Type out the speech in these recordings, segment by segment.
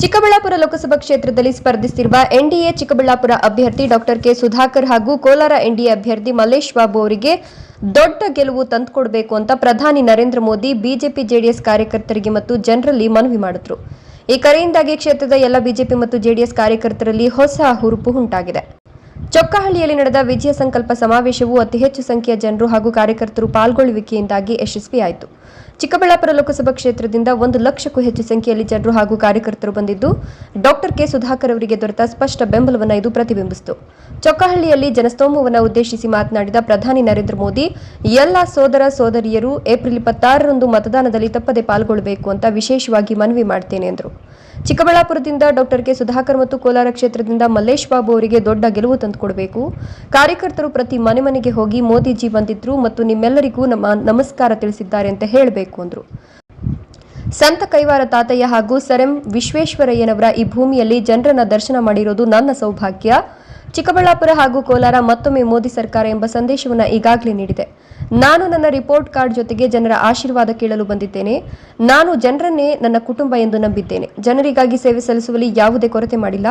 ಚಿಕ್ಕಬಳ್ಳಾಪುರ ಲೋಕಸಭಾ ಕ್ಷೇತ್ರದಲ್ಲಿ ಸ್ಪರ್ಧಿಸಿರುವ ಎನ್ಡಿಎ ಚಿಕ್ಕಬಳ್ಳಾಪುರ ಅಭ್ಯರ್ಥಿ ಡಾಕ್ಟರ್ ಕೆ ಸುಧಾಕರ್ ಹಾಗೂ ಕೋಲಾರ ಎನ್ಡಿಎ ಅಭ್ಯರ್ಥಿ ಮಲ್ಲೇಶ್ ಬಾಬು ಅವರಿಗೆ ದೊಡ್ಡ ಗೆಲುವು ತಂದುಕೊಡಬೇಕು ಅಂತ ಪ್ರಧಾನಿ ನರೇಂದ್ರ ಮೋದಿ, ಬಿಜೆಪಿ, ಜೆಡಿಎಸ್ ಕಾರ್ಯಕರ್ತರಿಗೆ ಮತ್ತು ಜನರಲ್ಲಿ ಮನವಿ ಮಾಡಿದ್ರು. ಈ ಕರೆಯಿಂದಾಗಿ ಕ್ಷೇತ್ರದ ಎಲ್ಲ ಬಿಜೆಪಿ ಮತ್ತು ಜೆಡಿಎಸ್ ಕಾರ್ಯಕರ್ತರಲ್ಲಿ ಹೊಸ ಹುರುಪು ಉಂಟಾಗಿದೆ. ಚೊಕ್ಕಹಳ್ಳಿಯಲ್ಲಿ ನಡೆದ ವಿಜಯ ಸಂಕಲ್ಪ ಸಮಾವೇಶವು ಅತಿ ಹೆಚ್ಚು ಸಂಖ್ಯೆಯ ಜನರು ಹಾಗೂ ಕಾರ್ಯಕರ್ತರು ಪಾಲ್ಗೊಳ್ಳುವಿಕೆಯಿಂದಾಗಿ ಯಶಸ್ವಿಯಾಯಿತು. ಚಿಕ್ಕಬಳ್ಳಾಪುರ ಲೋಕಸಭಾ ಕ್ಷೇತ್ರದಿಂದ ಒಂದು ಲಕ್ಷಕ್ಕೂ ಹೆಚ್ಚು ಸಂಖ್ಯೆಯಲ್ಲಿ ಜನರು ಹಾಗೂ ಕಾರ್ಯಕರ್ತರು ಬಂದಿದ್ದು, ಡಾಕ್ಟರ್ ಕೆ ಸುಧಾಕರ್ ಅವರಿಗೆ ದೊರೆತ ಸ್ಪಷ್ಟ ಬೆಂಬಲವನ್ನು ಇದು ಪ್ರತಿಬಿಂಬಿಸಿತು. ಚೊಕ್ಕಹಳ್ಳಿಯಲ್ಲಿ ಜನಸ್ತೋಮವನ್ನು ಉದ್ದೇಶಿಸಿ ಮಾತನಾಡಿದ ಪ್ರಧಾನಿ ನರೇಂದ್ರ ಮೋದಿ, ಎಲ್ಲ ಸೋದರ ಸೋದರಿಯರು ಏಪ್ರಿಲ್ ಇಪ್ಪತ್ತಾರರಂದು ಮತದಾನದಲ್ಲಿ ತಪ್ಪದೆ ಪಾಲ್ಗೊಳ್ಳಬೇಕು ಅಂತ ವಿಶೇಷವಾಗಿ ಮನವಿ ಮಾಡ್ತೇನೆ ಎಂದರು. ಚಿಕ್ಕಬಳ್ಳಾಪುರದಿಂದ ಡಾಕ್ಟರ್ ಕೆ ಸುಧಾಕರ್ ಮತ್ತು ಕೋಲಾರ ಕ್ಷೇತ್ರದಿಂದ ಮಲ್ಲೇಶ್ ಬಾಬು ಅವರಿಗೆ ದೊಡ್ಡ ಗೆಲುವು ತಂದುಕೊಡಬೇಕು. ಕಾರ್ಯಕರ್ತರು ಪ್ರತಿ ಮನೆ ಮನೆಗೆ ಹೋಗಿ ಮೋದಿಜಿ ಬಂದಿದ್ರು ಮತ್ತು ನಿಮ್ಮೆಲ್ಲರಿಗೂ ನಮ್ಮ ನಮಸ್ಕಾರ ತಿಳಿಸಿದ್ದಾರೆ ಅಂತ ಹೇಳಬೇಕು ಅಂದರು. ಸಂತ ಕೈವಾರ ತಾತಯ್ಯ ಹಾಗೂ ಸರ್ ಎಂ ವಿಶ್ವೇಶ್ವರಯ್ಯನವರ ಈ ಭೂಮಿಯಲ್ಲಿ ಜನರನ್ನ ದರ್ಶನ ಮಾಡಿರೋದು ನನ್ನ ಸೌಭಾಗ್ಯ. ಚಿಕ್ಕಬಳ್ಳಾಪುರ ಹಾಗೂ ಕೋಲಾರ ಮತ್ತೊಮ್ಮೆ ಮೋದಿ ಸರ್ಕಾರ ಎಂಬ ಸಂದೇಶವನ್ನು ಈಗಾಗಲೇ ನೀಡಿದೆ. ನಾನು ನನ್ನ ರಿಪೋರ್ಟ್ ಕಾರ್ಡ್ ಜೊತೆಗೆ ಜನರ ಆಶೀರ್ವಾದ ಕೇಳಲು ಬಂದಿದ್ದೇನೆ. ನಾನು ಜನರನ್ನೇ ನನ್ನ ಕುಟುಂಬ ಎಂದು ನಂಬಿದ್ದೇನೆ. ಜನರಿಗಾಗಿ ಸೇವೆ ಸಲ್ಲಿಸುವಲ್ಲಿ ಯಾವುದೇ ಕೊರತೆ ಮಾಡಿಲ್ಲ.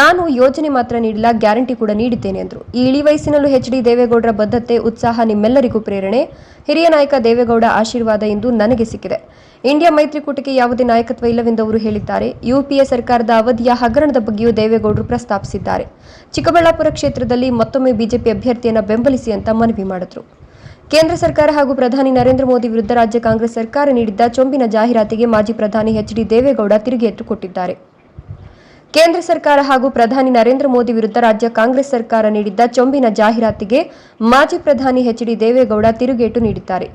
ನಾನು ಯೋಜನೆ ಮಾತ್ರ ನೀಡಿಲ್ಲ, ಗ್ಯಾರಂಟಿ ಕೂಡ ನೀಡಿದ್ದೇನೆ ಎಂದರು ಈ ಇಳಿ ವಯಸ್ಸಿನಲ್ಲೂ ಎಚ್ ಡಿ ದೇವೇಗೌಡರ ಬದ್ಧತೆ, ಉತ್ಸಾಹ ನಿಮ್ಮೆಲ್ಲರಿಗೂ ಪ್ರೇರಣೆ. ಹಿರಿಯ ನಾಯಕ ದೇವೇಗೌಡ ಆಶೀರ್ವಾದ ಎಂದು ನನಗೆ ಸಿಕ್ಕಿದೆ. ಇಂಡಿಯಾ ಮೈತ್ರಿಕೂಟಕ್ಕೆ ಯಾವುದೇ ನಾಯಕತ್ವ ಇಲ್ಲವೆಂದು ಅವರು ಹೇಳಿದ್ದಾರೆ. ಯುಪಿಎ ಸರ್ಕಾರದ ಅವಧಿಯ ಹಗರಣದ ಬಗ್ಗೆಯೂ ದೇವೇಗೌಡರು ಪ್ರಸ್ತಾಪಿಸಿದ್ದಾರೆ. ಚಿಕ್ಕಬಳ್ಳಾಪುರ ಕ್ಷೇತ್ರದಲ್ಲಿ ಮತ್ತೊಮ್ಮೆ ಬಿಜೆಪಿ ಅಭ್ಯರ್ಥಿಯನ್ನು ಬೆಂಬಲಿಸಿ ಅಂತ ಮನವಿ ಮಾಡಿದ್ರು. ಕೇಂದ್ರ ಸರ್ಕಾರ ಹಾಗೂ ಪ್ರಧಾನಿ ನರೇಂದ್ರ ಮೋದಿ ವಿರುದ್ಧ ರಾಜ್ಯ ಕಾಂಗ್ರೆಸ್ ಸರ್ಕಾರ ನೀಡಿದ್ದ ಚೊಂಬಿನ ಜಾಹೀರಾತಿಗೆ ಮಾಜಿ ಪ್ರಧಾನಿ ಎಚ್ ಡಿ ದೇವೇಗೌಡ ತಿರುಗೇಟು ಕೊಟ್ಟಿದ್ದಾರೆ. ಕೇಂದ್ರ ಸರ್ಕಾರ ಹಾಗೂ ಪ್ರಧಾನಿ ನರೇಂದ್ರ ಮೋದಿ ವಿರುದ್ಧ ರಾಜ್ಯ ಕಾಂಗ್ರೆಸ್ ಸರ್ಕಾರ ನೀಡಿದ್ದ ಚೊಂಬಿನ ಜಾಹೀರಾತಿಗೆ ಮಾಜಿ ಪ್ರಧಾನಿ ಹೆಚ್ಡಿ ಡಿ ದೇವೇಗೌಡ ತಿರುಗೇಟು ನೀಡಿದ್ದಾರೆ.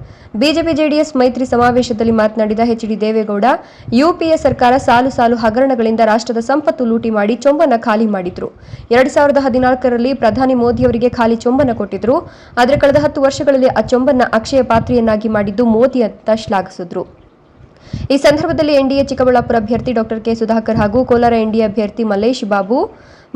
ಬಿಜೆಪಿ ಜೆಡಿಎಸ್ ಮೈತ್ರಿ ಸಮಾವೇಶದಲ್ಲಿ ಮಾತನಾಡಿದ ಹೆಚ್ಡಿ ಡಿ ದೇವೇಗೌಡ, ಯುಪಿಎ ಸರ್ಕಾರ ಸಾಲು ಸಾಲು ಹಗರಣಗಳಿಂದ ರಾಷ್ಟ್ರದ ಸಂಪತ್ತು ಲೂಟಿ ಮಾಡಿ ಚೊಂಬನ ಖಾಲಿ ಮಾಡಿದ್ರು. ಎರಡ್ ಸಾವಿರದ ಹದಿನಾಲ್ಕರಲ್ಲಿ ಪ್ರಧಾನಿ ಮೋದಿ ಅವರಿಗೆ ಖಾಲಿ ಚೊಂಬನ ಕೊಟ್ಟಿದ್ರು. ಆದರೆ ಕಳೆದ ಹತ್ತು ವರ್ಷಗಳಲ್ಲಿ ಆ ಚೊಂಬನ್ನ ಅಕ್ಷಯ ಪಾತ್ರೆಯನ್ನಾಗಿ ಮಾಡಿದ್ದು ಮೋದಿ ಅಂತ ಶ್ಲಾಘಿಸಿದ್ರು. ಈ ಸಂದರ್ಭದಲ್ಲಿ ಎನ್ಡಿಎ ಚಿಕ್ಕಬಳ್ಳಾಪುರ ಅಭ್ಯರ್ಥಿ ಡಾಕ್ಟರ್ ಕೆ ಸುಧಾಕರ್ ಹಾಗೂ ಕೋಲಾರ ಎನ್ಡಿಎ ಅಭ್ಯರ್ಥಿ ಮಲ್ಲೇಶ್ ಬಾಬು,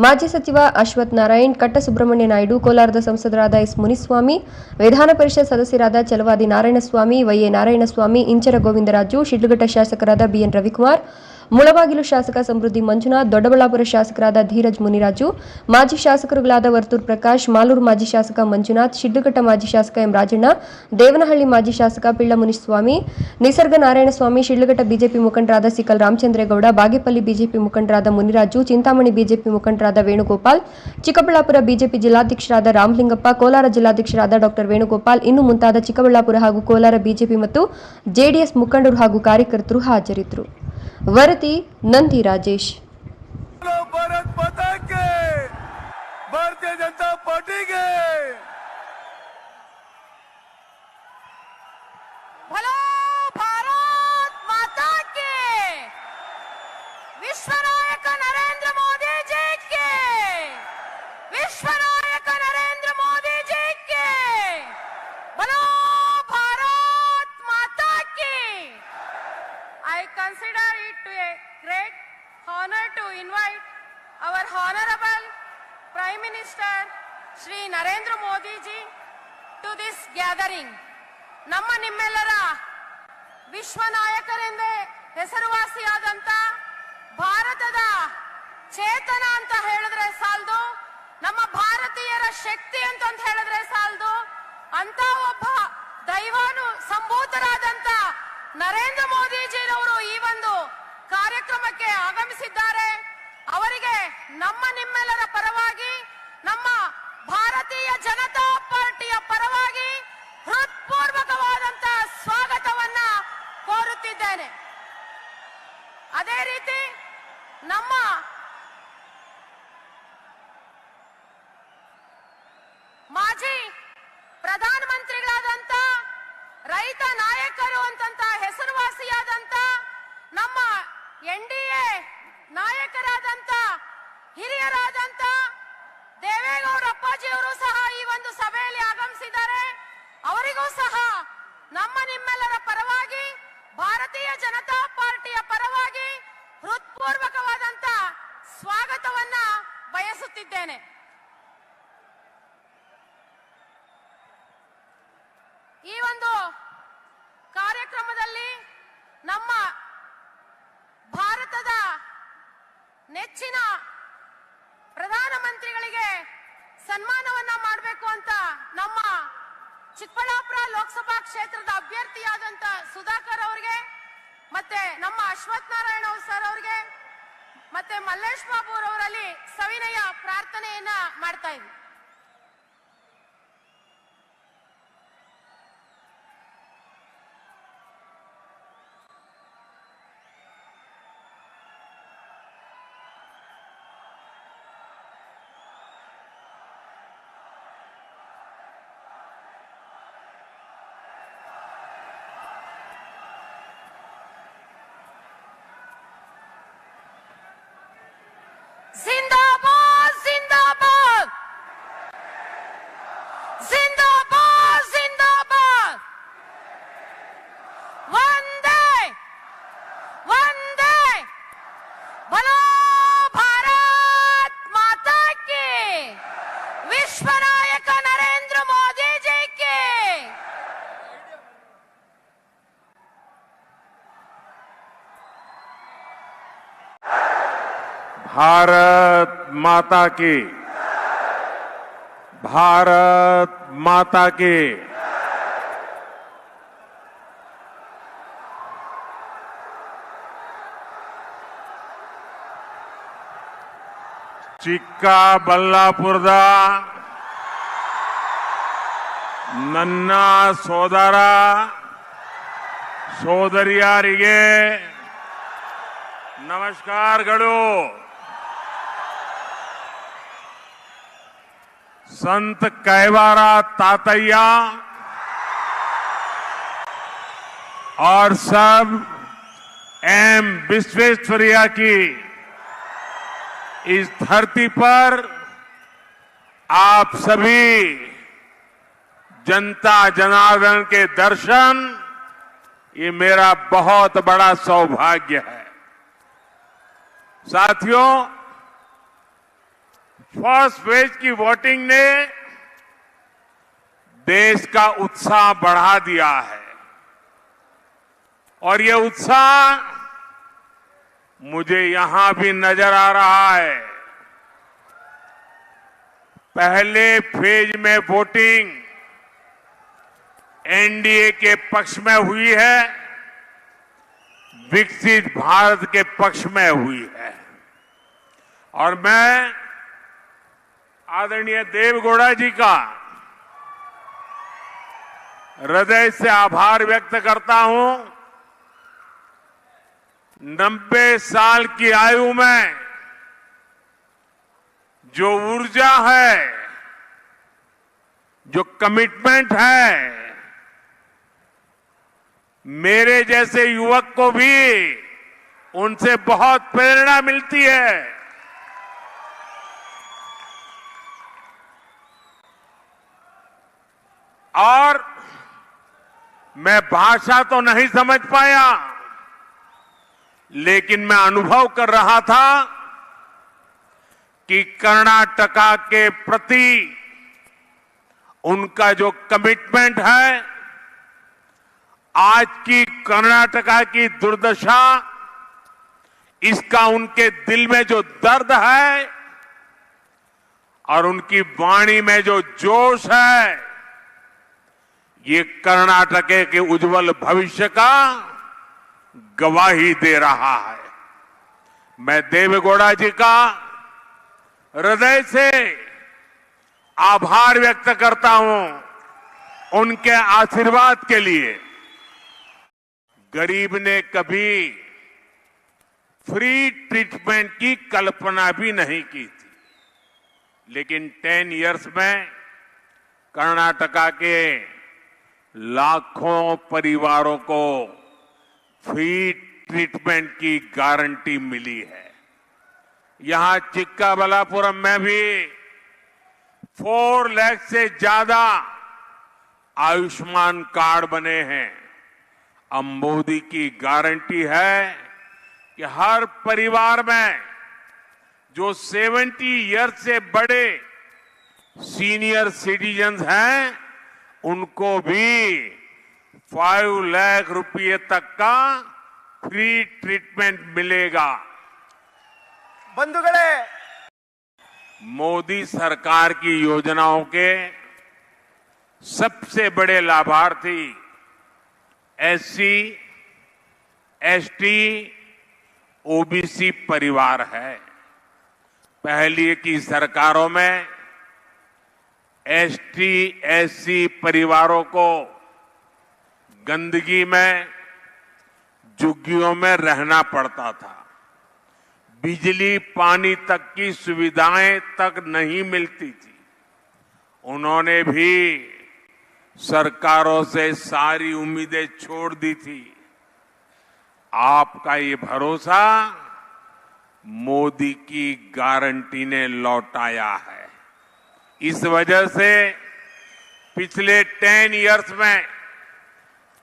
ಮಾಜಿ ಸಚಿವ ಅಶ್ವಥ್ ನಾರಾಯಣ್ ಕಟ್ಟ ಸುಬ್ರಹ್ಮಣ್ಯ ನಾಯ್ಡು, ಕೋಲಾರದ ಸಂಸದರಾದ ಎಸ್ ಮುನಿಸ್ವಾಮಿ, ವಿಧಾನ ಪರಿಷತ್ ಸದಸ್ಯರಾದ ಚಲವಾದಿ ನಾರಾಯಣಸ್ವಾಮಿ ವೈಎ ನಾರಾಯಣಸ್ವಾಮಿ, ಇಂಚರ ಗೋವಿಂದರಾಜು, ಶಿಡ್ಲಘಟ್ಟ ಶಾಸಕರಾದ ಬಿಎನ್ ರವಿಕುಮಾರ್ ಮುಳಬಾಗಿಲು ಶಾಸಕ ಸಮೃದ್ಧಿ ಮಂಜುನಾಥ್, ದೊಡ್ಡಬಳ್ಳಾಪುರ ಶಾಸಕರಾದ ಧೀರಜ್ ಮುನಿರಾಜು, ಮಾಜಿ ಶಾಸಕರುಗಳಾದ ವರ್ತೂರ್ ಪ್ರಕಾಶ್, ಮಾಲೂರು ಮಾಜಿ ಶಾಸಕ ಮಂಜುನಾಥ್, ಶಿಡ್ಡಘಟ್ಟ ಮಾಜಿ ಶಾಸಕ ಎಂ ರಾಜಣ್ಣ, ದೇವನಹಳ್ಳಿ ಮಾಜಿ ಶಾಸಕ ಪಿಳ್ಳ ಮುನಿಸ್ವಾಮಿ ನಿಸರ್ಗ ನಾರಾಯಣಸ್ವಾಮಿ ಶಿಡ್ಲಘಟ್ಟ ಬಿಜೆಪಿ ಮುಖಂಡರಾದ ಸಿಕಲ್ ರಾಮಚಂದ್ರೇಗೌಡ, ಬಾಗೇಪಲ್ಲಿ ಬಿಜೆಪಿ ಮುಖಂಡರಾದ ಮುನಿರಾಜು, ಚಿಂತಾಮಣಿ ಬಿಜೆಪಿ ಮುಖಂಡರಾದ ವೇಣುಗೋಪಾಲ್, ಚಿಕ್ಕಬಳ್ಳಾಪುರ ಬಿಜೆಪಿ ಜಿಲ್ಲಾಧ್ಯಕ್ಷರಾದ ರಾಮಲಿಂಗಪ್ಪ, ಕೋಲಾರ ಜಿಲ್ಲಾಧ್ಯಕ್ಷರಾದ ಡಾಕ್ಟರ್ ವೇಣುಗೋಪಾಲ್, ಇನ್ನು ಮುಂತಾದ ಚಿಕ್ಕಬಳ್ಳಾಪುರ ಹಾಗೂ ಕೋಲಾರ ಬಿಜೆಪಿ ಮತ್ತು ಜೆಡಿಎಸ್ ಮುಖಂಡರು ಹಾಗೂ ಕಾರ್ಯಕರ್ತರು ಹಾಜರಿದ್ದರು. भारती नंदी राजेश। भारत माता के भारतीय जनता पार्टी के भलो भारत माता के विश्व I consider it to a great honor to invite our honorable Prime Minister Narendra Modi ji to this gathering. ನಮ್ಮ ನಿಮ್ಮೆಲ್ಲರ ವಿಶ್ವ ನಾಯಕರೆಂದೇ ಹೆಸರುವಾಸಿಯಾದಂತ ಭಾರತದ ಚೇತನ ಅಂತ ಹೇಳಿದ್ರೆ ಸಾಲದು ನಮ್ಮ ಭಾರತೀಯರ ಶಕ್ತಿ ಅಂತ ಹೇಳಿದ್ರೆ ಸಾಲದು ಅಂತ ಒಬ್ಬ ದೈವಾನು ಸಂಭೂತರಾದಂತ ನರೇಂದ್ರ ಮೋದಿಜಿರವರು ಈ ಒಂದು ಕಾರ್ಯಕ್ರಮಕ್ಕೆ ಆಗಮಿಸಿದ್ದಾರೆ. ಅವರಿಗೆ ನಮ್ಮ ನಿಮ್ಮೆಲ್ಲರ ಪರವಾಗಿ, ನಮ್ಮ ಭಾರತೀಯ ಜನತಾ ಪಾರ್ಟಿಯ ಪರವಾಗಿ ಹೃತ್ಪೂರ್ವಕವಾದಂತ ಸ್ವಾಗತವನ್ನ ಕೋರುತ್ತಿದ್ದೇನೆ. ಅದೇ ರೀತಿ ನಮ್ಮ ಮಾಜಿ ಪ್ರಧಾನಮಂತ್ರಿಗಳಾದಂತ ರೈತ ನಾಯಕರು ಎನ್ ಡಿ ಎ ನಾಯಕರಾದಂತ, ಹಿರಿಯರಾದಂತ ದೇವೇಗೌಡ ಅಪ್ಪಾಜಿಯವರು ಸಹ ಈ ಒಂದು ಸಭೆಯಲ್ಲಿ ಆಗಮಿಸಿದ್ದಾರೆ. ಅವರಿಗೂ ಸಹ ನಮ್ಮ ನಿಮ್ಮೆಲ್ಲರ ಪರವಾಗಿ, ಭಾರತೀಯ ಜನತಾ ಪಾರ್ಟಿಯ ಪರವಾಗಿ ಹೃತ್ಪೂರ್ವಕವಾದಂತ ಸ್ವಾಗತವನ್ನ ಬಯಸುತ್ತಿದ್ದೇನೆ ಈ ಒಂದು ಕಾರ್ಯಕ್ರಮದಲ್ಲಿ ನಮ್ಮ ಭಾರತದ ನೆಚ್ಚಿನ ಪ್ರಧಾನಮಂತ್ರಿಗಳಿಗೆ ಸನ್ಮಾನವನ್ನ ಮಾಡಬೇಕು ಅಂತ ನಮ್ಮ ಚಿಕ್ಕಬಳ್ಳಾಪುರ ಲೋಕಸಭಾ ಕ್ಷೇತ್ರದ ಅಭ್ಯರ್ಥಿಯಾದಂತ ಸುಧಾಕರ್ ಅವರಿಗೆ ಮತ್ತೆ ನಮ್ಮ ಅಶ್ವಥ್ ನಾರಾಯಣ ಸರ್ ಅವರಿಗೆ ಮತ್ತೆ ಮಲ್ಲೇಶ್ ಬಾಬು ಅವರಲ್ಲಿ ಸವಿನಯ ಪ್ರಾರ್ಥನೆಯನ್ನ ಮಾಡ್ತಾ ಇದ್ವಿ. भारत माता की भारत माता की ಚಿಕ್ಕಬಳ್ಳಾಪುರದ ನನ್ನ ಸೋದರ ಸೋದರಿಯರಿಗೆ ನಮಸ್ಕಾರಗಳು संत कैवारा तातैया और सब एम विश्वेश्वरिया की इस धरती पर आप सभी जनता जनार्दन के दर्शन, ये मेरा बहुत बड़ा सौभाग्य है। साथियों फ़र्स्ट फ़ेज़ की वोटिंग ने देश का उत्साह बढ़ा दिया है। और ये उत्साह मुझे यहाँ भी नज़र आ रहा है। पहले फ़ेज़ में वोटिंग एनडीए के पक्ष में हुई है, विकसित भारत के पक्ष में हुई है। और मैं आदरणीय देवगौड़ा जी का हृदय से आभार व्यक्त करता हूँ। नब्बे साल की आयु में जो ऊर्जा है, जो कमिटमेंट है, मेरे जैसे युवक को भी उनसे बहुत प्रेरणा मिलती है। और मैं भाषा तो नहीं समझ पाया, लेकिन मैं अनुभव कर रहा था कि कर्नाटका के प्रति उनका जो कमिटमेंट है, आज की कर्नाटका की दुर्दशा, इसका उनके दिल में जो दर्द है और उनकी वाणी में जो जोश है ये कर्नाटक के उज्जवल भविष्य का गवाही दे रहा है। मैं देवेगौड़ा जी का हृदय से आभार व्यक्त करता हूँ उनके आशीर्वाद के लिए। गरीब ने कभी फ्री ट्रीटमेंट की कल्पना भी नहीं की थी। लेकिन टेन इयर्स में कर्नाटका के लाखों परिवारों को फ्री ट्रीटमेंट की गारंटी मिली है। यहाँ चिक्काबलापुरम में भी फोर लैख से ज़्यादा आयुष्मान कार्ड बने हैं। अब मोदी की गारंटी है कि हर परिवार में जो 70 ईयर्स से बड़े सीनियर सिटीजन्स हैं उनको भी फाइव लाख रुपए तक का फ्री ट्रीटमेंट मिलेगा। बंधु मोदी सरकार की योजनाओं के सबसे बड़े लाभार्थी एससी एसटी ओबीसी परिवार है। पहले की सरकारों में एसटी, एससी परिवारों को गंदगी में झुग्गियों में रहना पड़ता था। बिजली पानी तक की सुविधाएँ तक नहीं मिलती थी। उन्होंने भी सरकारों से सारी उम्मीदें छोड़ दी थी। आपका ये भरोसा मोदी की गारंटी ने लौटाया है। इस वजह से पिछले टेन इयर्स में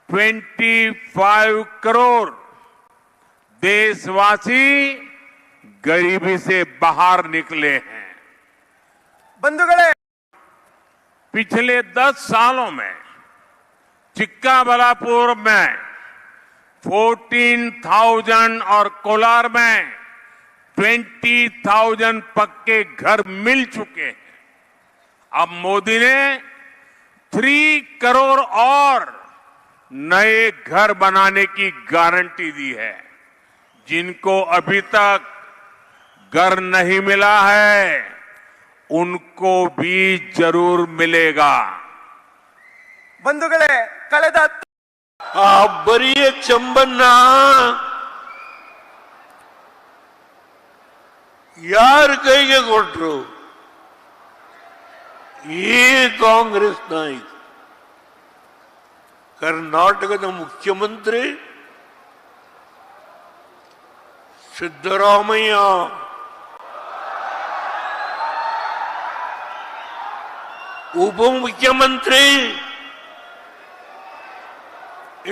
25 करोड़ देशवासी गरीबी से बाहर निकले हैं। बंधुगण पिछले 10 सालों में चिक्काबलापुर में 14,000 और कोलार में 20,000 पक्के घर मिल चुके हैं। अब मोदी ने थ्री करोड़ और नए घर बनाने की गारंटी दी है जिनको अभी तक घर नहीं मिला है उनको भी जरूर मिलेगा ಬಂಧುಗಳೇ ಕಳೆದ ಆ ಬರಿಯ ಚಂಬನ್ನ ಯಾರ ಕೈಗೆ ಕೊಟ್ರು ಈ ಕಾಂಗ್ರೆಸ್ ನಾಯಕ ಕರ್ನಾಟಕದ ಮುಖ್ಯಮಂತ್ರಿ ಸಿದ್ದರಾಮಯ್ಯ ಉಪಮುಖ್ಯಮಂತ್ರಿ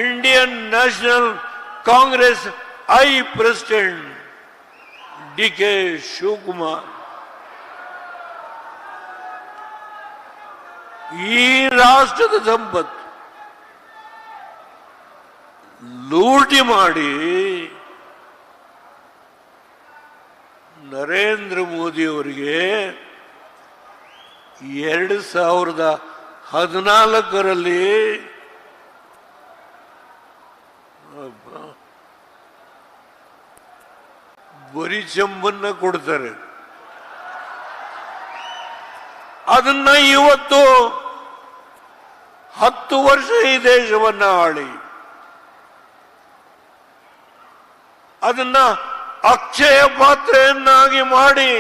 Indian National Congress I president D K Shivakumar ಈ ರಾಷ್ಟ್ರದ ಸಂಪತ್ತು ಲೂಟಿ ಮಾಡಿ ನರೇಂದ್ರ ಮೋದಿಯವರಿಗೆ ಎರಡು ಸಾವಿರದ ಹದಿನಾಲ್ಕರಲ್ಲಿ ಬರಿ ಚಂಬನ್ನ ಕೊಡ್ತಾರೆ. ಅದನ್ನ ಇವತ್ತು ಹತ್ತು ವರ್ಷ ಈ ದೇಶವನ್ನ ಆಳಿ. ಅದನ್ನ ಅಕ್ಷಯ ಪಾತ್ರೆಯನ್ನಾಗಿ ಮಾಡಿ.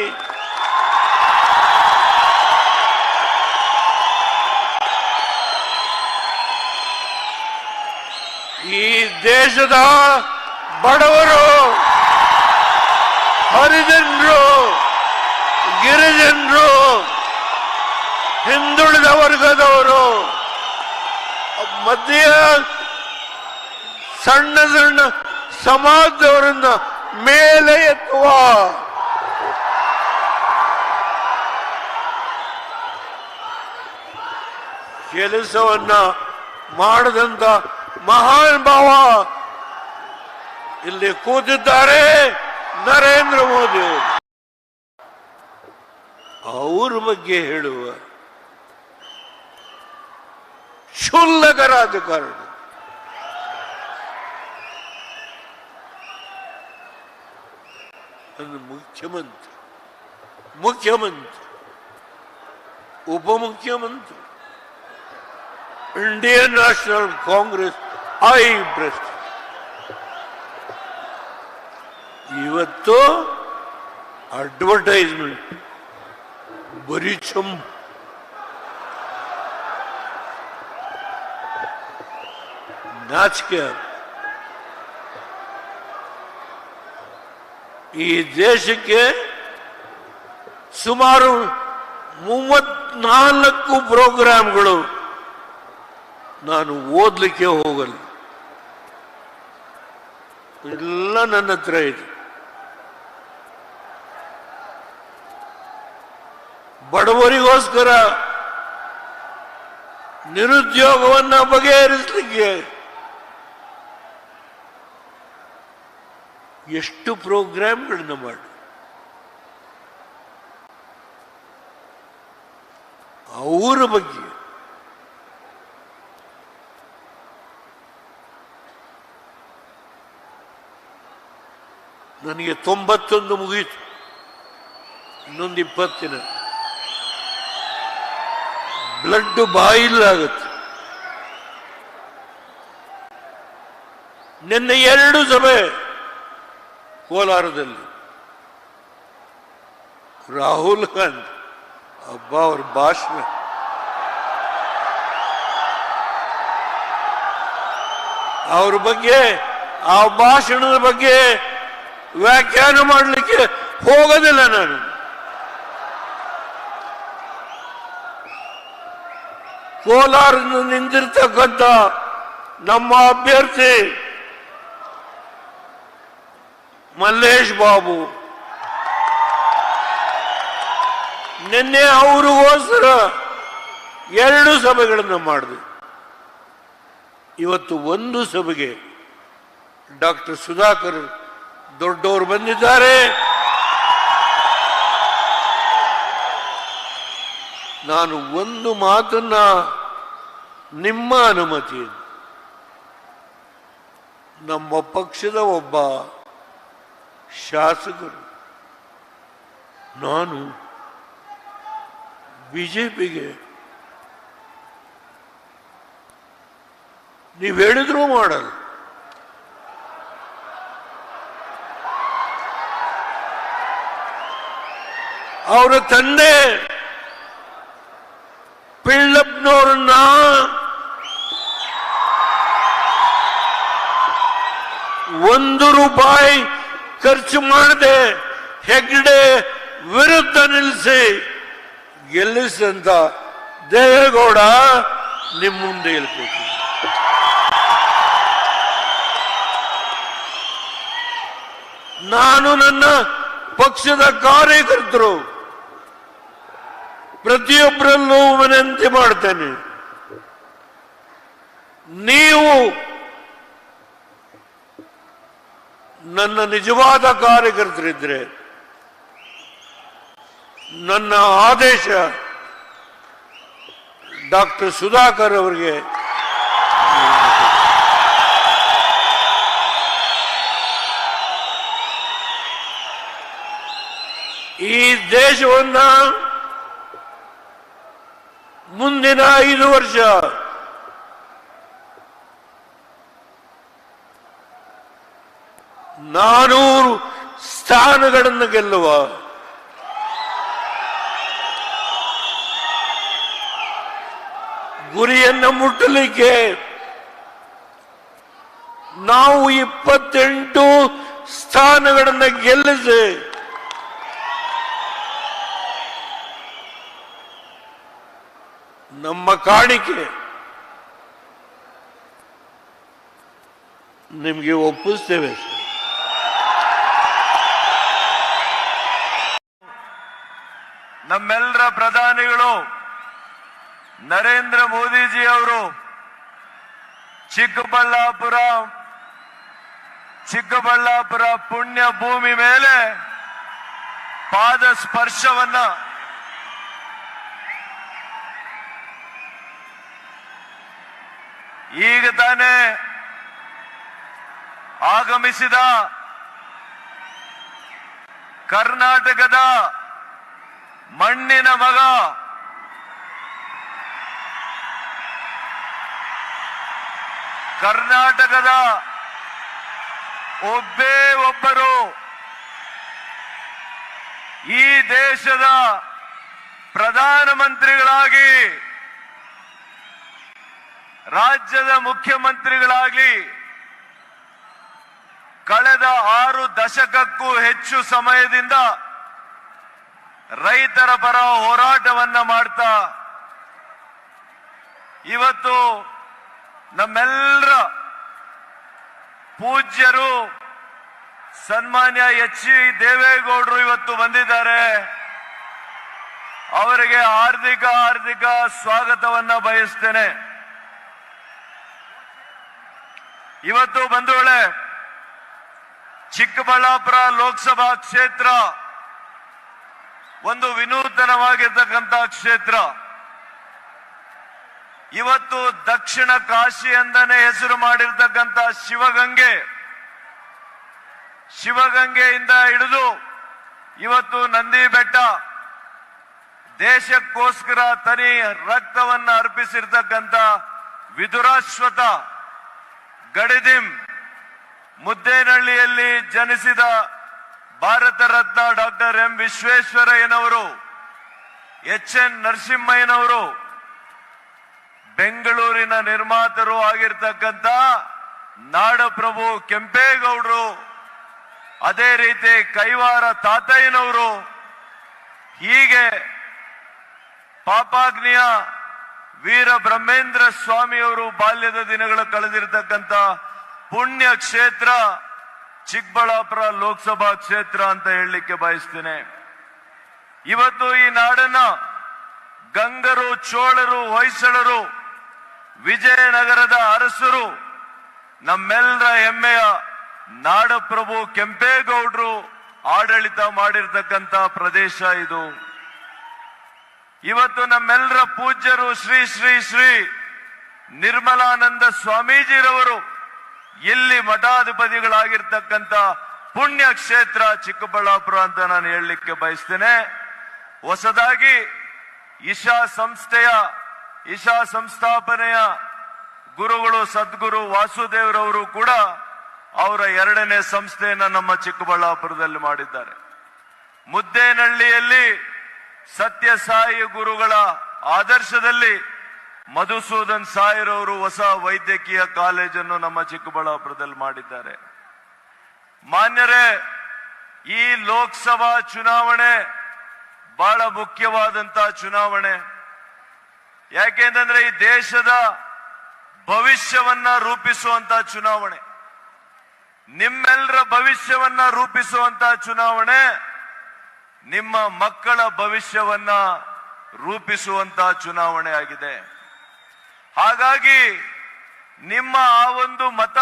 ಈ ದೇಶದ ಬಡವರು, ಹರಿಜನರು, ಗಿರಿಜನರು ಹಿಂದುಳಿದ ವರ್ಗದವರು ಮಧ್ಯ ಸಣ್ಣ ಸಣ್ಣ ಸಮಾಜದವರನ್ನ ಮೇಲೆ ಎತ್ತುವ ಕೆಲಸವನ್ನ ಮಾಡದಂತ ಮಹಾನ್ ಭಾವ ಇಲ್ಲಿ ಕೂತಿದ್ದಾರೆ ನರೇಂದ್ರ ಮೋದಿ. ಅವರು ಅವ್ರ ಬಗ್ಗೆ ಹೇಳುವ ಕ್ಷುಲ್ಲಕ ರಾಜಕಾರಣ ಒಂದು ಮುಖ್ಯಮಂತ್ರಿ ಮುಖ್ಯಮಂತ್ರಿ ಉಪಮುಖ್ಯಮಂತ್ರಿ Indian national Congress I president ಇವತ್ತು ಅಡ್ವರ್ಟೈಸ್ಮೆಂಟ್ ಬರೀ ಚಂಬು ನಾಚಿಕೆ ಈ ದೇಶಕ್ಕೆ ಸುಮಾರು ಮೂವತ್ನಾಲ್ಕು ಪ್ರೋಗ್ರಾಮ್ಗಳು ನಾನು ಓದ್ಲಿಕ್ಕೆ ಹೋಗಲ್ಲ. ಎಲ್ಲ ನನ್ನ ಹತ್ರ ಇದೆ. ಬಡವರಿಗೋಸ್ಕರ ನಿರುದ್ಯೋಗವನ್ನ ಬಗೆಹರಿಸಲಿಕ್ಕೆ ಎಷ್ಟು ಪ್ರೋಗ್ರಾಮ್ಗಳನ್ನು ಮಾಡು. ಅವರ ಬಗ್ಗೆ. ನನಗೆ ತೊಂಬತ್ತೊಂದು ಮುಗಿಯಿತು ಇನ್ನೊಂದು ಇಪ್ಪತ್ತಿನ. ಬ್ಲಡ್ ಬಾಯಿಲಾಗುತ್ತೆ ನಿನ್ನೆ ಎರಡು ಸಭೆ. ಕೋಲಾರದಲ್ಲಿ ರಾಹುಲ್ ಗಾಂಧಿ, ಹಬ್ಬ ಅವ್ರ ಭಾಷಣ. ಅವ್ರ ಬಗ್ಗೆ, ಆ ಭಾಷಣದ ಬಗ್ಗೆ ವ್ಯಾಖ್ಯಾನ ಮಾಡಲಿಕ್ಕೆ ಹೋಗೋದಿಲ್ಲ ನಾನು. ಕೋಲಾರದ ನಿಂತಿರ್ತಕ್ಕಂಥ ನಮ್ಮ ಅಭ್ಯರ್ಥಿ ಮಲ್ಲೇಶ್ ಬಾಬು. ನಿನ್ನೆ ಅವ್ರಿಗೋಸ್ಕರ ಎರಡು ಸಭೆಗಳನ್ನು ಮಾಡಿದೆ. ಇವತ್ತು ಒಂದು ಸಭೆಗೆ ಡಾಕ್ಟರ್ ಸುಧಾಕರ್ ದೊಡ್ಡವರು ಬಂದಿದ್ದಾರೆ. ನಾನು ಒಂದು ಮಾತನ್ನ ನಿಮ್ಮ ಅನುಮತಿ ನಮ್ಮ ಪಕ್ಷದ ಒಬ್ಬ ಶಾಸಕರು ನಾನು ಬಿಜೆಪಿಗೆ ನೀವು ಹೇಳಿದ್ರೂ ಮಾಡಲ್ಲ. ಅವರ ತಂದೆ ಪಿಳ್ಳಪ್ಪನವ್ರನ್ನ ಒಂದು ರೂಪಾಯಿ ಖರ್ಚು ಮಾಡದೆ ಹೆಗ್ಡೆ ವಿರುದ್ಧ ನಿಲ್ಲಿಸಿ ಗೆಲ್ಲಿಸಿದಂತ ದೇವೇಗೌಡ ನಿಮ್ಮ ಮುಂದೆ ಇಲ್ಬೇಕು ನಾನು ನನ್ನ ಪಕ್ಷದ ಕಾರ್ಯಕರ್ತರು. ಪ್ರತಿಯೊಬ್ಬರಲ್ಲೂ ವಿನಂತಿ ಮಾಡ್ತೇನೆ. ನೀವು ನನ್ನ ನಿಜವಾದ ಕಾರ್ಯಕರ್ತರಿದ್ದರೆ ನನ್ನ ಆದೇಶ ಡಾಕ್ಟರ್ ಸುಧಾಕರ್ ಅವರಿಗೆ ಈ ದೇಶವನ್ನ ಮುಂದಿನ ಐದು ವರ್ಷ ನಾನೂರು ಸ್ಥಾನಗಳನ್ನು ಗೆಲ್ಲುವ ಗುರಿಯನ್ನು ಮುಟ್ಟಲಿಕ್ಕೆ ನಾವು ಇಪ್ಪತ್ತೆಂಟು ಸ್ಥಾನಗಳನ್ನು ಗೆಲ್ಲಿಸಿ ನಮ್ಮ ಕಾಣಿಕೆ ನಿಮಗೆ ಒಪ್ಪಿಸ್ತೇವೆ. ನಮ್ಮೆಲ್ಲರ ಪ್ರಧಾನಿಗಳು ನರೇಂದ್ರ ಮೋದಿಜಿ ಅವರು ಚಿಕ್ಕಬಳ್ಳಾಪುರ ಚಿಕ್ಕಬಳ್ಳಾಪುರ ಪುಣ್ಯ ಭೂಮಿ ಮೇಲೆ ಪಾದ ಸ್ಪರ್ಶವನ್ನ ಈಗ ತಾನೇ ಆಗಮಿಸಿದ ಕರ್ನಾಟಕದ ಮಣ್ಣಿನ ಮಗ. ಕರ್ನಾಟಕದ ಒಬ್ಬೇ ಒಬ್ಬರು. ಈ ದೇಶದ ಪ್ರಧಾನಮಂತ್ರಿಗಳಾಗಿ, ರಾಜ್ಯದ ಮುಖ್ಯಮಂತ್ರಿಗಳಾಗಿ ಕಳೆದ ಆರು ದಶಕಕ್ಕೂ ಹೆಚ್ಚು ಸಮಯದಿಂದ ರೈತರ ಪರ ಹೋರಾಟವನ್ನ ಮಾಡ್ತಾ ಇವತ್ತು ನಮ್ಮೆಲ್ಲರ ಪೂಜ್ಯರು ಸನ್ಮಾನ್ಯ ಎಚ್ ಇ ದೇವೇಗೌಡರು ಇವತ್ತು ಬಂದಿದ್ದಾರೆ. ಅವರಿಗೆ ಹಾರ್ದಿಕ ಹಾರ್ದಿಕ ಸ್ವಾಗತವನ್ನ ಬಯಸ್ತೇನೆ. ಇವತ್ತು ಬಂಧುಗಳೇ ಚಿಕ್ಕಬಳ್ಳಾಪುರ ಲೋಕಸಭಾ ಕ್ಷೇತ್ರ ಒಂದು ವಿನೂತನವಾಗಿರ್ತಕ್ಕಂಥ ಕ್ಷೇತ್ರ. ಇವತ್ತು ದಕ್ಷಿಣ ಕಾಶಿ ಅಂತಾನೆ ಹೆಸರು ಮಾಡಿರ್ತಕ್ಕಂಥ ಶಿವಗಂಗೆ. ಶಿವಗಂಗೆಯಿಂದ ಹಿಡಿದು ಇವತ್ತು ನಂದಿ ಬೆಟ್ಟ ದೇಶಕ್ಕೋಸ್ಕರ ತನಿ ರಕ್ತವನ್ನ ಅರ್ಪಿಸಿರ್ತಕ್ಕಂಥ ವಿದುರಾಶ್ವತ ಗಡಿದಿಂ ಮುದ್ದೇನಹಳ್ಳಿಯಲ್ಲಿ ಜನಿಸಿದ ಭಾರತ ರತ್ನ ಡಾಕ್ಟರ್ ಎಂ ವಿಶ್ವೇಶ್ವರಯ್ಯನವರು ಎಚ್ ಎನ್ ನರಸಿಂಹಯ್ಯನವರು, ಬೆಂಗಳೂರಿನ ನಿರ್ಮಾತರು ಆಗಿರ್ತಕ್ಕಂಥ ನಾಡಪ್ರಭು ಕೆಂಪೇಗೌಡರು, ಅದೇ ರೀತಿ ಕೈವಾರ ತಾತಯ್ಯನವರು, ಹೀಗೆ ಪಾಪಾಗ್ನಿಯ ವೀರ ಬ್ರಹ್ಮೇಂದ್ರ ಸ್ವಾಮಿಯವರು ಬಾಲ್ಯದ ದಿನಗಳು ಕಳೆದಿರತಕ್ಕಂಥ ಪುಣ್ಯ ಕ್ಷೇತ್ರ ಚಿಕ್ಕಬಳ್ಳಾಪುರ ಲೋಕಸಭಾ ಕ್ಷೇತ್ರ ಅಂತ ಹೇಳಲಿಕ್ಕೆ ಬಯಸ್ತೇನೆ. ಇವತ್ತು ಈ ನಾಡನ್ನ ಗಂಗರು, ಚೋಳರು, ಹೊಯ್ಸಳರು, ವಿಜಯನಗರದ ಅರಸರು ನಮ್ಮೆಲ್ಲರ ಹೆಮ್ಮೆಯ ನಾಡಪ್ರಭು ಕೆಂಪೇಗೌಡರು ಆಡಳಿತ ಮಾಡಿರ್ತಕ್ಕಂಥ ಪ್ರದೇಶ ಇದು. ಇವತ್ತು ನಮ್ಮೆಲ್ಲರ ಪೂಜ್ಯರು ಶ್ರೀ ಶ್ರೀ ಶ್ರೀ ನಿರ್ಮಲಾನಂದ ಸ್ವಾಮೀಜಿರವರು ಇಲ್ಲಿ ಮಠಾಧಿಪತಿಗಳಾಗಿರ್ತಕ್ಕಂಥ ಪುಣ್ಯ ಕ್ಷೇತ್ರ ಚಿಕ್ಕಬಳ್ಳಾಪುರ ಅಂತ ನಾನು ಹೇಳಲಿಕ್ಕೆ ಬಯಸ್ತೇನೆ. ಹೊಸದಾಗಿ ಇಶಾ ಸಂಸ್ಥೆಯ, ಇಶಾ ಸಂಸ್ಥಾಪನೆಯ ಗುರುಗಳು ಸದ್ಗುರು ವಾಸುದೇವರವರು ಕೂಡ ಅವರ ಎರಡನೇ ಸಂಸ್ಥೆಯನ್ನು ನಮ್ಮ ಚಿಕ್ಕಬಳ್ಳಾಪುರದಲ್ಲಿ ಮಾಡಿದ್ದಾರೆ. ಮುದ್ದೇನಹಳ್ಳಿಯಲ್ಲಿ ಸತ್ಯಸಾಯಿ ಗುರುಗಳ ಆದರ್ಶದಲ್ಲಿ ಮಧುಸೂದನ್ ಸಾಯಿರವರು ಹೊಸ ವೈದ್ಯಕೀಯ ಕಾಲೇಜನ್ನು ನಮ್ಮ ಚಿಕ್ಕಬಳ್ಳಾಪುರದಲ್ಲಿ ಮಾಡಿದ್ದಾರೆ. ಮಾನ್ಯರೇ, ಈ ಲೋಕಸಭಾ ಚುನಾವಣೆ ಬಹಳ ಮುಖ್ಯವಾದಂತಹ ಚುನಾವಣೆ. ಯಾಕೆಂತಂದ್ರೆ ಈ ದೇಶದ ಭವಿಷ್ಯವನ್ನ ರೂಪಿಸುವಂತ ಚುನಾವಣೆ. ನಿಮ್ಮೆಲ್ಲರ ಭವಿಷ್ಯವನ್ನ ರೂಪಿಸುವಂತ ಚುನಾವಣೆ ನಿಮ್ಮ ಮಕ್ಕಳ ಭವಿಷ್ಯವನ್ನ ರೂಪಿಸುವಂತ ಚುನಾವಣೆ ಆಗಿದೆ. ಹಾಗಾಗಿ ನಿಮ್ಮ ಆ ಒಂದು ಮತ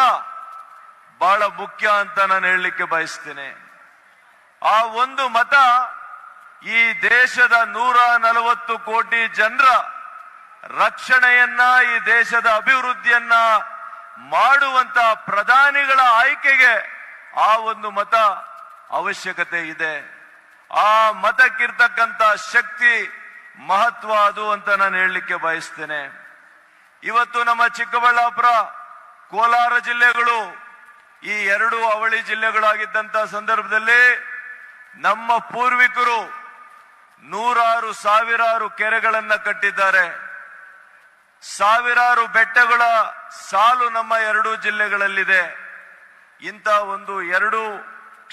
ಬಹಳ ಮುಖ್ಯ ಅಂತ ನಾನು ಹೇಳಲಿಕ್ಕೆ ಬಯಸ್ತೇನೆ. ಆ ಒಂದು ಮತ ಈ ದೇಶದ ನೂರ ನಲವತ್ತು ಕೋಟಿ ಜನರ ರಕ್ಷಣೆಯನ್ನ, ಈ ದೇಶದ ಅಭಿವೃದ್ಧಿಯನ್ನ ಮಾಡುವಂತ ಪ್ರಧಾನಿಗಳ ಆಯ್ಕೆಗೆ ಆ ಒಂದು ಮತ ಅವಶ್ಯಕತೆ ಇದೆ. ಆ ಮತಕ್ಕಿರ್ತಕ್ಕಂಥ ಶಕ್ತಿ ಮಹತ್ವ ಅದು ಅಂತ ನಾನು ಹೇಳಲಿಕ್ಕೆ ಬಯಸ್ತೇನೆ. ಇವತ್ತು ನಮ್ಮ ಚಿಕ್ಕಬಳ್ಳಾಪುರ ಕೋಲಾರ ಜಿಲ್ಲೆಗಳು, ಈ ಎರಡು ಅವಳಿ ಜಿಲ್ಲೆಗಳಾಗಿದ್ದಂತ ಸಂದರ್ಭದಲ್ಲಿ ನಮ್ಮ ಪೂರ್ವಿಕರು ನೂರಾರು ಸಾವಿರಾರು ಕೆರೆಗಳನ್ನ ಕಟ್ಟಿದ್ದಾರೆ. ಸಾವಿರಾರು ಬೆಟ್ಟಗಳ ಸಾಲು ನಮ್ಮ ಎರಡು ಜಿಲ್ಲೆಗಳಲ್ಲಿದೆ. ಇಂಥ ಒಂದು ಎರಡು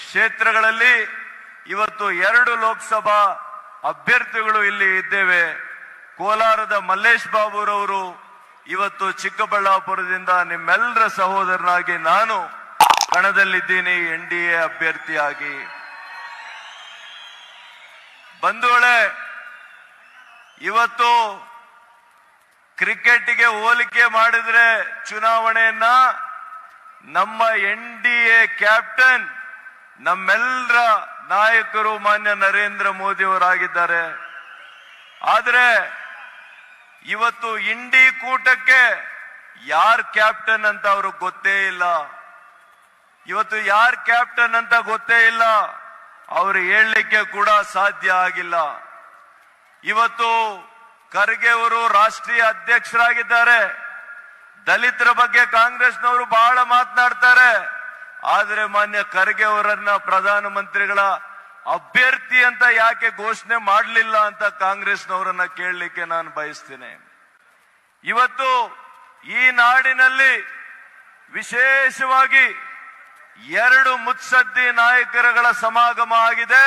ಕ್ಷೇತ್ರಗಳಲ್ಲಿ ಇವತ್ತು ಎರಡು ಲೋಕಸಭಾ ಅಭ್ಯರ್ಥಿಗಳು ಇಲ್ಲಿ ಇದ್ದೇವೆ. ಕೋಲಾರದ ಮಲ್ಲೇಶ್ ಬಾಬುರವರು ಇವತ್ತು ಚಿಕ್ಕಬಳ್ಳಾಪುರದಿಂದ ನಿಮ್ಮೆಲ್ಲರ ಸಹೋದರನಾಗಿ ನಾನು ಕಣದಲ್ಲಿದ್ದೀನಿ ಎನ್ ಡಿ ಎ ಅಭ್ಯರ್ಥಿಯಾಗಿ. ಬಂಧುಗಳೇ, ಇವತ್ತು ಕ್ರಿಕೆಟ್ಗೆ ಹೋಲಿಕೆ ಮಾಡಿದ್ರೆ ಚುನಾವಣೆಯನ್ನ ನಮ್ಮ ಎನ್ ಡಿ ಎ ಕ್ಯಾಪ್ಟನ್ ನಮ್ಮೆಲ್ಲರ ನಾಯಕರು ಮಾನ್ಯ ನರೇಂದ್ರ ಮೋದಿ ಅವರಾಗಿದ್ದಾರೆ. ಆದ್ರೆ ಇವತ್ತು ಇಂಡಿ ಕೂಟಕ್ಕೆ ಯಾರ್ ಕ್ಯಾಪ್ಟನ್ ಅಂತ ಅವ್ರಿಗೆ ಗೊತ್ತೇ ಇಲ್ಲ. ಇವತ್ತು ಯಾರ್ ಕ್ಯಾಪ್ಟನ್ ಅಂತ ಗೊತ್ತೇ ಇಲ್ಲ. ಅವ್ರು ಹೇಳಲಿಕ್ಕೆ ಕೂಡ ಸಾಧ್ಯ ಆಗಿಲ್ಲ. ಇವತ್ತು ಖರ್ಗೆ ಅವರು ರಾಷ್ಟ್ರೀಯ ಅಧ್ಯಕ್ಷರಾಗಿದ್ದಾರೆ. ದಲಿತರ ಬಗ್ಗೆ ಕಾಂಗ್ರೆಸ್ನವರು ಬಹಳ ಮಾತನಾಡ್ತಾರೆ. ಆದ್ರೆ ಮಾನ್ಯ ಖರ್ಗೆ ಅವರನ್ನ ಪ್ರಧಾನಮಂತ್ರಿಗಳ ಅಭ್ಯರ್ಥಿ ಅಂತ ಯಾಕೆ ಘೋಷಣೆ ಮಾಡಲಿಲ್ಲ ಅಂತ ಕಾಂಗ್ರೆಸ್ನವರನ್ನ ಕೇಳಲಿಕ್ಕೆ ನಾನು ಬಯಸ್ತೇನೆ. ಇವತ್ತು ಈ ನಾಡಿನಲ್ಲಿ ವಿಶೇಷವಾಗಿ ಎರಡು ಮುತ್ಸದ್ದಿ ನಾಯಕರುಗಳ ಸಮಾಗಮ ಆಗಿದೆ.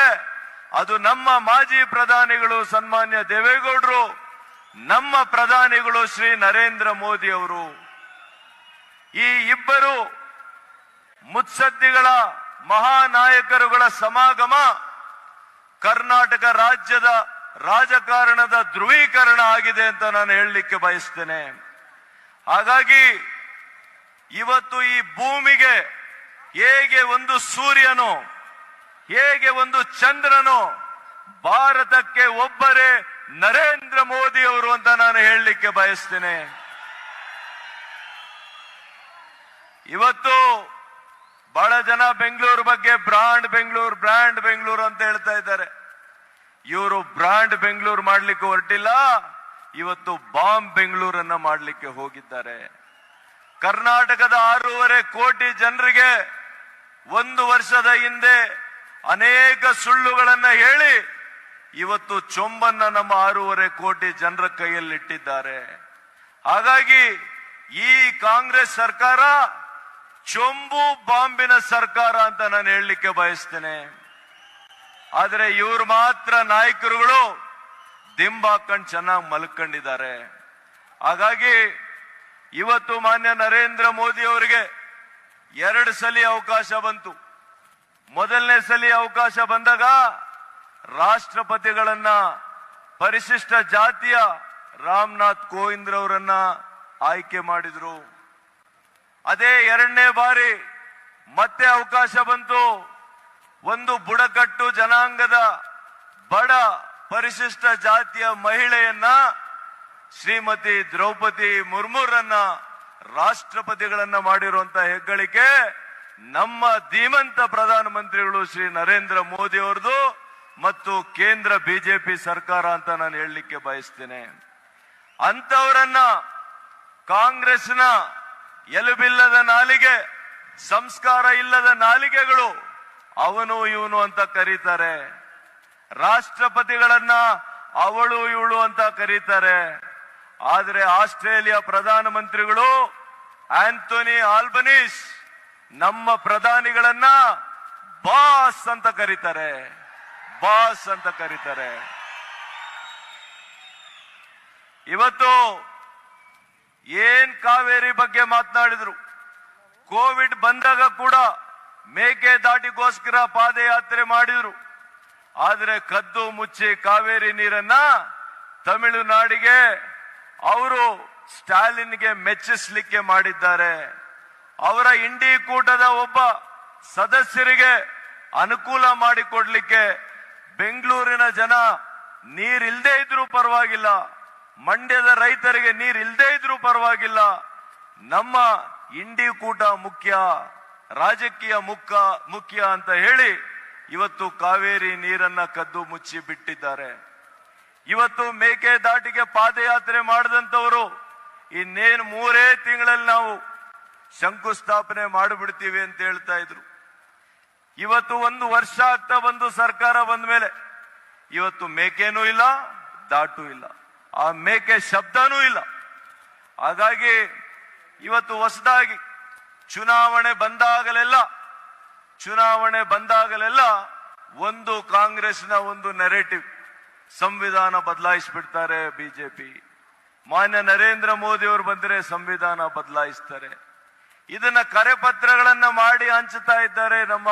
ಅದು ನಮ್ಮ ಮಾಜಿ ಪ್ರಧಾನಿಗಳು ಸನ್ಮಾನ್ಯ ದೇವೇಗೌಡರು, ನಮ್ಮ ಪ್ರಧಾನಿಗಳು ಶ್ರೀ ನರೇಂದ್ರ ಮೋದಿ ಅವರು. ಈ ಇಬ್ಬರು ಮುತ್ಸದ್ದಿಗಳ ಮಹಾನಾಯಕರುಗಳ ಸಮಾಗಮ ಕರ್ನಾಟಕ ರಾಜ್ಯದ ರಾಜಕಾರಣದ ಧ್ರುವೀಕರಣ ಆಗಿದೆ ಅಂತ ನಾನು ಹೇಳಲಿಕ್ಕೆ ಬಯಸ್ತೇನೆ. ಹಾಗಾಗಿ ಇವತ್ತು ಈ ಭೂಮಿಗೆ ಹೇಗೆ ಒಂದು ಸೂರ್ಯನು, ಹೇಗೆ ಒಂದು ಚಂದ್ರನು, ಭಾರತಕ್ಕೆ ಒಬ್ಬರೇ ನರೇಂದ್ರ ಮೋದಿ ಅವರು ಅಂತ ನಾನು ಹೇಳಲಿಕ್ಕೆ ಬಯಸ್ತೇನೆ. ಇವತ್ತು ಬಹಳ ಜನ ಬೆಂಗಳೂರು ಬಗ್ಗೆ ಬ್ರಾಂಡ್ ಬೆಂಗಳೂರು ಬ್ರಾಂಡ್ ಬೆಂಗಳೂರು ಅಂತ ಹೇಳ್ತಾ ಇದ್ದಾರೆ. ಇವರು ಬ್ರಾಂಡ್ ಬೆಂಗಳೂರು ಮಾಡ್ಲಿಕ್ಕೆ ಹೊರಟಿಲ್ಲ, ಇವತ್ತು ಬಾಂಬ್ ಬೆಂಗಳೂರನ್ನ ಮಾಡ್ಲಿಕ್ಕೆ ಹೋಗಿದ್ದಾರೆ. ಕರ್ನಾಟಕದ ಆರೂವರೆ ಕೋಟಿ ಜನರಿಗೆ ಒಂದು ವರ್ಷದ ಹಿಂದೆ ಅನೇಕ ಸುಳ್ಳುಗಳನ್ನ ಹೇಳಿ ಇವತ್ತು ಚೊಂಬನ್ನ ನಮ್ಮ ಆರೂವರೆ ಕೋಟಿ ಜನರ ಕೈಯಲ್ಲಿಟ್ಟಿದ್ದಾರೆ. ಹಾಗಾಗಿ ಈ ಕಾಂಗ್ರೆಸ್ ಸರ್ಕಾರ ಚೊಂಬು ಬಾಂಬಿನ ಸರ್ಕಾರ ಅಂತ ನಾನು ಹೇಳಲಿಕ್ಕೆ ಬಯಸ್ತೇನೆ. ಆದರೆ ಇವ್ರು ಮಾತ್ರ ನಾಯಕರುಗಳು ದಿಂಬ ಹಾಕೊಂಡು ಚೆನ್ನಾಗಿ ಮಲ್ಕೊಂಡಿದ್ದಾರೆ. ಹಾಗಾಗಿ ಇವತ್ತು ಮಾನ್ಯ ನರೇಂದ್ರ ಮೋದಿ ಅವರಿಗೆ ಎರಡು ಸಲ ಅವಕಾಶ ಬಂತು. ಮೊದಲನೇ ಸಲ ಅವಕಾಶ ಬಂದಾಗ ರಾಷ್ಟ್ರಪತಿಗಳನ್ನ, ಪರಿಶಿಷ್ಟ ಜಾತಿಯ ರಾಮನಾಥ್ ಕೋವಿಂದ್ರವರನ್ನ ಆಯ್ಕೆ ಮಾಡಿದ್ರು. ಅದೇ ಎರಡನೇ ಬಾರಿ ಮತ್ತೆ ಅವಕಾಶ ಬಂತು. ಒಂದು ಬುಡಕಟ್ಟು ಜನಾಂಗದ ಬಡ ಪರಿಶಿಷ್ಟ ಜಾತಿಯ ಮಹಿಳೆಯನ್ನ ಶ್ರೀಮತಿ ದ್ರೌಪದಿ ಮುರ್ಮುರನ್ನ ರಾಷ್ಟ್ರಪತಿಗಳನ್ನ ಮಾಡಿರುವಂತ ಹೆಗ್ಗಳಿಕೆ ನಮ್ಮ ಧೀಮಂತ ಪ್ರಧಾನಮಂತ್ರಿಗಳು ಶ್ರೀ ನರೇಂದ್ರ ಮೋದಿ ಅವರದು ಮತ್ತು ಕೇಂದ್ರ ಬಿಜೆಪಿ ಸರ್ಕಾರ ಅಂತ ನಾನು ಹೇಳಲಿಕ್ಕೆ ಬಯಸ್ತೇನೆ. ಅಂತವರನ್ನ ಕಾಂಗ್ರೆಸ್ನ ಎಲುಬಿಲ್ಲದ ನಾಲಿಗೆ, ಸಂಸ್ಕಾರ ಇಲ್ಲದ ನಾಲಿಗೆಗಳು ಅವನು ಇವನು ಅಂತ ಕರೀತಾರೆ. ರಾಷ್ಟ್ರಪತಿಗಳನ್ನ ಅವಳು ಇವಳು ಅಂತ ಕರೀತಾರೆ. ಆದರೆ ಆಸ್ಟ್ರೇಲಿಯಾ ಪ್ರಧಾನಮಂತ್ರಿಗಳು ಆಂಥೋನಿ ಆಲ್ಬನೀಸ್ ನಮ್ಮ ಪ್ರಧಾನಿಗಳನ್ನ ಬಾಸ್ ಅಂತ ಕರೀತಾರೆ. ಬಾಸ್ ಅಂತ ಕರೀತಾರೆ. ಇವತ್ತು ಏನ್ ಕಾವೇರಿ ಬಗ್ಗೆ ಮಾತನಾಡಿದ್ರು? ಕೋವಿಡ್ ಬಂದಾಗ ಕೂಡ ಮೇಕೆ ದಾಟಿಗೋಸ್ಕರ ಪಾದಯಾತ್ರೆ ಮಾಡಿದ್ರು. ಆದ್ರೆ ಕದ್ದು ಮುಚ್ಚಿ ಕಾವೇರಿ ನೀರನ್ನ ತಮಿಳುನಾಡಿಗೆ ಅವರು ಸ್ಟಾಲಿನ್ಗೆ ಮೆಚ್ಚಿಸ್ಲಿಕ್ಕೆ ಮಾಡಿದ್ದಾರೆ. ಅವರ ಇಂಡಿ ಕೂಟದ ಒಬ್ಬ ಸದಸ್ಯರಿಗೆ ಅನುಕೂಲ ಮಾಡಿಕೊಡ್ಲಿಕ್ಕೆ ಬೆಂಗಳೂರಿನ ಜನ ನೀರಿಲ್ದೇ ಇದ್ರೂ ಪರವಾಗಿಲ್ಲ. ಮಂಡ್ಯದ ರೈತರಿಗೆ ನೀರಿಲ್ದೇ ಇದ್ರೂ ಪರವಾಗಿಲ್ಲ. ನಮ್ಮ ಇಂಡಿ ಕೂಟ ಮುಖ್ಯ, ರಾಜಕೀಯ ಮುಖ ಮುಖ್ಯ ಅಂತ ಹೇಳಿ ಇವತ್ತು ಕಾವೇರಿ ನೀರನ್ನ ಕದ್ದು ಮುಚ್ಚಿ ಬಿಟ್ಟಿದ್ದಾರೆ. ಇವತ್ತು ಮೇಕೆದಾಟಿಗೆ ಪಾದಯಾತ್ರೆ ಮಾಡಿದಂಥವರು ಇನ್ನೇನು ಮೂರೇ ತಿಂಗಳಲ್ಲಿ ನಾವು ಶಂಕುಸ್ಥಾಪನೆ ಮಾಡಿಬಿಡ್ತೀವಿ ಅಂತ ಹೇಳ್ತಾ ಇದ್ರು. ಇವತ್ತು ಒಂದು ವರ್ಷ ಆಗ್ತಾ ಬಂದು ಸರ್ಕಾರ ಬಂದ ಮೇಲೆ ಇವತ್ತು ಮೇಕೆನೂ ಇಲ್ಲ, ದಾಟು ಇಲ್ಲ. ಆ ಮೇಕೆ ಶಬ್ದನೂ ಇಲ್ಲ. ಹಾಗಾಗಿ ಇವತ್ತು ಹೊಸದಾಗಿ ಚುನಾವಣೆ ಬಂದಾಗಲೆಲ್ಲ ಚುನಾವಣೆ ಬಂದಾಗಲೆಲ್ಲ ಒಂದು ಕಾಂಗ್ರೆಸ್ನ ಒಂದು ನೆರೇಟಿವ್ ಸಂವಿಧಾನ ಬದಲಾಯಿಸ್ಬಿಡ್ತಾರೆ ಬಿಜೆಪಿ. ಮಾನ್ಯ ನರೇಂದ್ರ ಮೋದಿ ಅವರು ಬಂದರೆ ಸಂವಿಧಾನ ಬದಲಾಯಿಸ್ತಾರೆ. ಇದನ್ನ ಕರೆಪತ್ರಗಳನ್ನ ಮಾಡಿ ಹಂಚುತ್ತಾ ಇದ್ದಾರೆ ನಮ್ಮ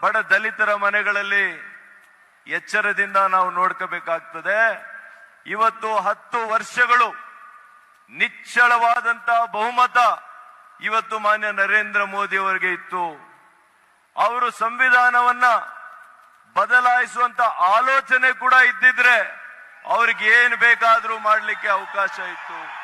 ಬಡ ದಲಿತರ ಮನೆಗಳಲ್ಲಿ. ಎಚ್ಚರದಿಂದ ನಾವು ನೋಡ್ಕೋಬೇಕಾಗ್ತದೆ. ಇವತ್ತು ಹತ್ತು ವರ್ಷಗಳು ನಿಚ್ಚಳವಾದಂತಹ ಬಹುಮತ ಇವತ್ತು ಮಾನ್ಯ ನರೇಂದ್ರ ಮೋದಿ ಅವರಿಗೆ ಇತ್ತು. ಅವರು ಸಂವಿಧಾನವನ್ನ ಬದಲಾಯಿಸುವಂತ ಆಲೋಚನೆ ಕೂಡ ಇದ್ದಿದ್ರೆ ಅವ್ರಿಗೆ ಏನು ಬೇಕಾದರೂ ಮಾಡಲಿಕ್ಕೆ ಅವಕಾಶ ಇತ್ತು.